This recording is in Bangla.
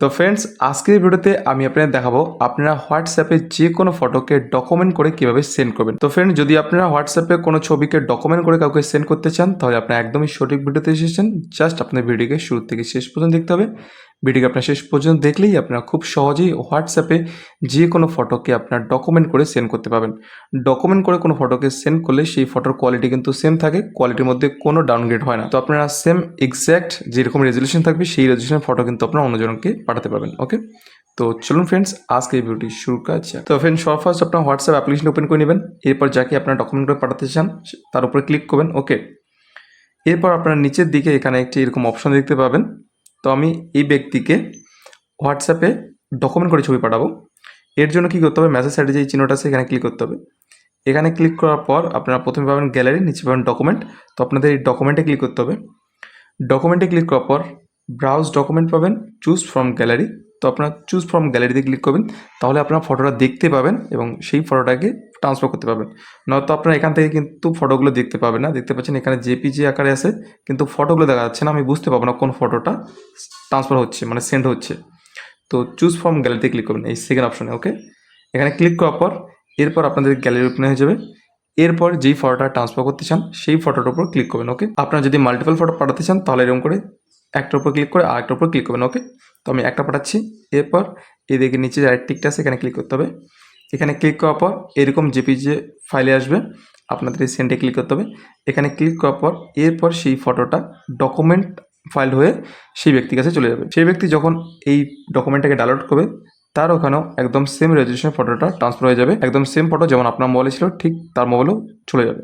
তো ফ্রেন্ডস আজকের ভিডিওতে আমি আপনাদের দেখাবো আপনারা হোয়াটসঅ্যাপে যে কোনো ফটোকে ডকুমেন্ট করে কীভাবে সেন্ড করবেন। তো ফ্রেন্ড যদি আপনারা হোয়াটসঅ্যাপে কোনো ছবিকে ডকুমেন্ট করে কাউকে সেন্ড করতে চান, তাহলে আপনারা একদমই সঠিক ভিডিওতে এসেছেন। জাস্ট আপনার ভিডিওকে শুরু থেকে শেষ পর্যন্ত দেখতে হবে। ভিডিওকে আপনার শেষ পর্যন্ত দেখলেই আপনারা খুব সহজেই হোয়াটসঅ্যাপে যে কোনো ফটোকে আপনার ডকুমেন্ট করে সেন্ড করতে পারবেন। ডকুমেন্ট করে কোনো ফটোকে সেন্ড করলে সেই ফটোর কোয়ালিটি কিন্তু সেম থাকে কোয়ালিটির মধ্যে কোনো ডাউনগ্রেড হয় না। তো আপনারা সেম এক্স্যাক্ট যেরকম রেজলিউশন থাকবে, সেই রেজলিউশন ফটো কিন্তু আপনারা অন্যজনকে পাঠাতে পারবেন ওকে তো চলুন ফ্রেন্ডস আজকে এই ভিডিওটি শুরু করা যাক। তো ফ্রেন্ড সব ফার্স্ট আপনার হোয়াটসঅ্যাপ অ্যাপ্লিকেশন ওপেন করে নেবেন। এরপর যাকে আপনার ডকুমেন্ট করে পাঠাতে চান, তার উপরে ক্লিক করবেন ওকে এরপর আপনার নিচের দিকে এখানে একটি এরকম অপশন দেখতে পাবেন। তো আমি এই ব্যক্তিকে হোয়াটসঅ্যাপে ডকুমেন্ট করে ছবি পাঠাবো। এর জন্য কী করতে হবে? মেসেজ সাইডে যে চিহ্নটা আছে, এখানে ক্লিক করতে হবে। এখানে ক্লিক করার পর আপনারা প্রথমে পাবেন গ্যালারি নিচে পাবেন ডকুমেন্ট তো আপনাদের এই ডকুমেন্টে ক্লিক করতে হবে। ডকুমেন্টে ক্লিক করার পর ব্রাউজ ডকুমেন্ট পাবেন চুজ ফ্রম গ্যালারি তো আপনারা চুজ ফ্রম গ্যালারিতে ক্লিক করবেন। তাহলে আপনারা ফটোটা দেখতে পাবেন এবং সেই ফটোটাকে ট্রান্সফার করতে পারবেন। নয়তো আপনারা এখান থেকে কিন্তু ফটোগুলো দেখতে পাবেন না। দেখতে পাচ্ছেন এখানে জেপিজি আকারে আছে, কিন্তু ফটোগুলো দেখা যাচ্ছে না। আমি বুঝতে পারব না কোন ফটোটা ট্রান্সফার হচ্ছে মানে সেন্ড হচ্ছে। তো চুজ ফ্রম গ্যালারিতে ক্লিক করবেন এই সেকেন্ড অপশনে ওকে এখানে ক্লিক করার পর, এরপর আপনাদের গ্যালারি ওপেন হয়ে যাবে। এরপর যেই ফটোটা ট্রান্সফার করতে চান, সেই ফটোটার উপর ক্লিক করবেন ওকে আপনারা যদি মাল্টিপল ফটো পাঠাতে চান, তাহলে এরকম করে একটার উপর ক্লিক করে আরেকটার উপর ক্লিক করবেন ওকে তো আমি একটা পাঠাচ্ছি। এরপর এদিকে নিচে যে টিকটা আছে, এখানে ক্লিক করতে হবে। এখানে ক্লিক করার পর এরকম জেপিজে ফাইলে আসবে। আপনাদের এই সেন্টে ক্লিক করতে হবে। এখানে ক্লিক করার পর এরপর সেই ফটোটা ডকুমেন্ট ফাইল হয়ে সেই ব্যক্তির কাছে চলে যাবে। সেই ব্যক্তি যখন এই ডকুমেন্টটাকে ডাউনলোড করবে, তার ওখানেও একদম সেম রেজলিউশন ফটোটা ট্রান্সফার হয়ে যাবে। একদম সেম ফটো যেমন আপনার মোবাইলে ছিল, ঠিক তার মোবাইলেও চলে যাবে।